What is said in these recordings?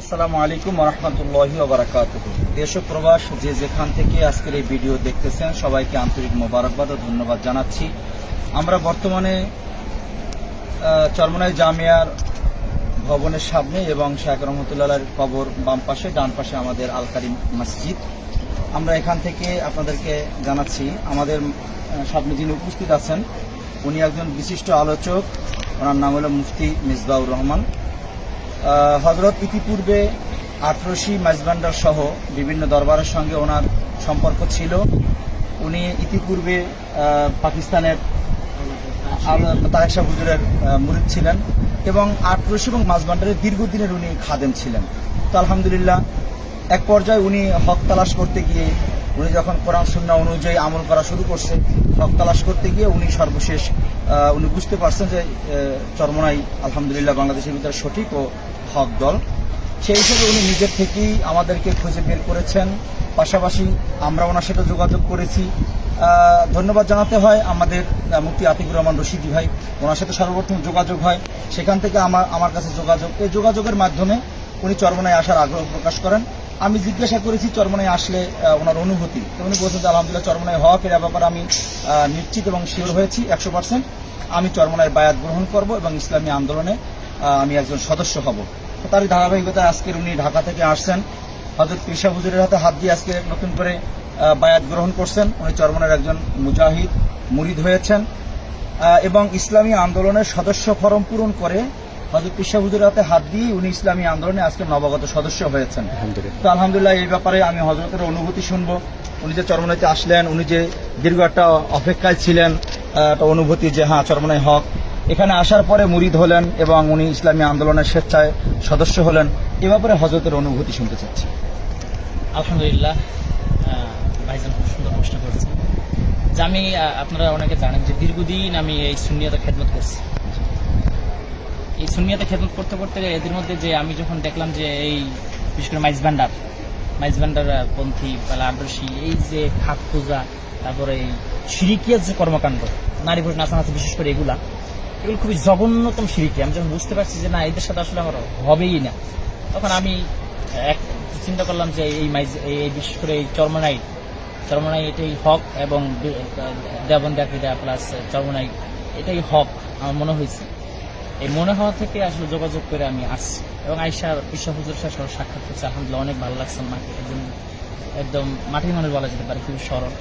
আসসালামু আলাইকুম রহমতুল্লাহি ওবরাকাত দেশ প্রবাস যে যেখান থেকে আজকের এই ভিডিও দেখতেছেন, সবাইকে আন্তরিক মোবারকবাদ ও ধন্যবাদ জানাচ্ছি। আমরা বর্তমানে চরমনাই জামিয়ার ভবনের সামনে এবং শেখ রহমতুল্লাহর কবর বাম পাশে, ডান পাশে আমাদের আল কারিম মসজিদ। আমরা এখান থেকে আপনাদেরকে জানাচ্ছি, আমাদের সামনে যিনি উপস্থিত আছেন, উনি একজন বিশিষ্ট আলোচক। ওনার নাম হলো মুফতি মিসবাউর রহমান। হজরত ইতিপূর্বে আটরশি মাইজবান্ডার সহ বিভিন্ন দরবারের সঙ্গে ওনার সম্পর্ক ছিল। উনি ইতিপূর্বে পাকিস্তানের তাহেশা হুজুরের মুরিদ ছিলেন এবং আটরশি এবং মাঝবান্ডারের দীর্ঘদিনের উনি খাদেম ছিলেন। তো আলহামদুলিল্লাহ, এক পর্যায়ে উনি হক তালাশ করতে গিয়ে উনি যখন কোরআন সুন্না অনুযায়ী আমল করা শুরু করছে হক তালাশ করতে গিয়ে উনি সর্বশেষ উনি বুঝতে পারছেন যে চরমনাই আলহামদুলিল্লাহ বাংলাদেশের ভিতরে সঠিক ও হক দল। সেই হিসেবে উনি নিজের থেকেই আমাদেরকে খুঁজে বের করেছেন। পাশাপাশি আমরা ওনার সাথে যোগাযোগ করেছি। ধন্যবাদ জানাতে হয় আমাদের মুক্তি আতিকুর রহমান রশিদি ভাই। ওনার সাথে সর্বপ্রথম যোগাযোগ হয়। সেখান থেকে আমার আমার কাছে যোগাযোগ। এই যোগাযোগের মাধ্যমে উনি চরমনায় আসার আগ্রহ প্রকাশ করেন। আমি জিজ্ঞাসা করেছি চরমনায় আসলে ওনার অনুভূতি। উনি বলছেন যে, আলহামদুলিল্লাহ চরমনায় হক এর ব্যাপারে আমি নিশ্চিত এবং শিওর হয়েছি, একশো পার্সেন্ট আমি চরমনায় বায়াত গ্রহণ করব এবং ইসলামী আন্দোলনে আমি একজন সদস্য হব। তারই ধারাবাহিকতায় আজকের উনি ঢাকা থেকে আসছেন। হজরত পিসা হুজুরের হাতে হাত দিয়ে আজকে নতুন করে বায়াত গ্রহণ করছেন। উনি চরমনের একজন মুজাহিদ, মুরিদ হয়েছেন। এবং ইসলামী আন্দোলনের সদস্য ফরম পূরণ করে হজরত পিসা হুজুরের হাতে হাত দিয়ে উনি ইসলামী আন্দোলনে আজকে নবাগত সদস্য হয়েছেন। তো আলহামদুলিল্লাহ এই ব্যাপারে আমি হজরতের অনুভূতি শুনব। উনি যে চরমনাইতে আসলেন উনি যে দীর্ঘ একটা অপেক্ষায় ছিলেন একটা অনুভূতি যে হ্যাঁ চরমনাই হক। এখানে আসার পরে মুরিদ হলেন এবং উনি ইসলামী আন্দোলনের স্বেচ্ছায় সদস্য হলেন। এ ব্যাপারে হজরতের অনুভূতি শুনতে চাচ্ছি। আলহামদুলিল্লাহ ভাইজান খুব সুন্দর প্রশ্ন করেছেন। যে আমি আপনারা অনেকে জানেন যে দীর্ঘদিন আমি এই সুনিয়তে খেদমত করছি। এই সুনিয়তে খেদমত করতে করতে এদের মধ্যে যে আমি যখন দেখলাম যে এই, বিশেষ করে মাইজ ভান্ডার মাইজ ভান্ডার পন্থী বা আদর্শী, এই যে খাত পূজা তারপরে এই সিরিকিয়ার যে কর্মকাণ্ড, নারী পুরুষ নাচানাচি বিশেষ করে এগুলা, এগুলো খুবই জঘন্যতম সিরিকি আমি যখন বুঝতে পারছি যে না, এদের সাথে আসলে আমার হবেই না, তখন আমি এক চিন্তা করলাম যে এই মাইজ, এই বিশেষ করে এই চর্মনাই চর্মনাই এটাই হক এবং দেবন ডাকিরা প্লাস চর্মনাই এটাই হক, আমার মনে হয়েছে। এই মনে হওয়া থেকে আসলে যোগাযোগ করে আমি আসছি। এবং আইসা বিশ্ব হুজুর সাথে সাক্ষাৎ করছি। আলহামদুলিল্লাহ অনেক ভালো লাগছে মাকে একজন একদম মাটির মানুষ বলা যেতে পারে খুবই সরল।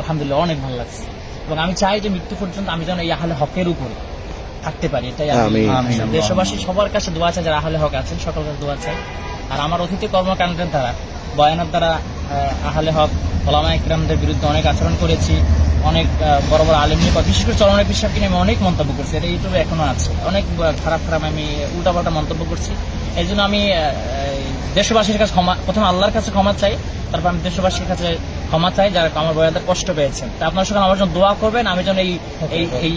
আলহামদুলিল্লাহ অনেক ভালো লাগছে। এবং আমি চাই যে মৃত্যু পর্যন্ত আমি যেন এই আহলে হকের উপরে থাকতে পারি। এটাই আমি দেশবাসী সবার কাছে দোয়া চাই যারা আহলে হক আছেন সকল কাছে দোয়া চাই আর আমার অতীত কর্মকাণ্ডের দ্বারা বয়ানের দ্বারা আহলে হক ওলামা ইকরামদের বিরুদ্ধে অনেক আচরণ করেছি। অনেক বড় বড় আলিম নিয়ে বিশেষ করে চলনের বিশ্বাসকে নিয়ে আমি অনেক মন্তব্য করছি এটা ইউটিউবে এখনও আছে। অনেক খারাপ খারাপ আমি উল্টাপাল্টা মন্তব্য করছি। এই জন্য আমি দেশবাসীর কাছে ক্ষমা প্রথমে আল্লাহর কাছে ক্ষমা চাই তারপর আমি দেশবাসীর কাছে ক্ষমা চাই যারা আমার বয়াদের কষ্ট পেয়েছেন। তা আপনার সঙ্গে আমার জন্য দোয়া করবেন আমি যেন এই এই এই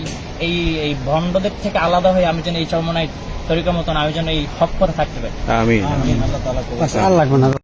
এই এই ভণ্ডদের থেকে আলাদা হয়ে আমি যেন এই চর্মনায় তরিকার মতন আমি যেন এই হক পথে থাকতে পারি। আল্লাহ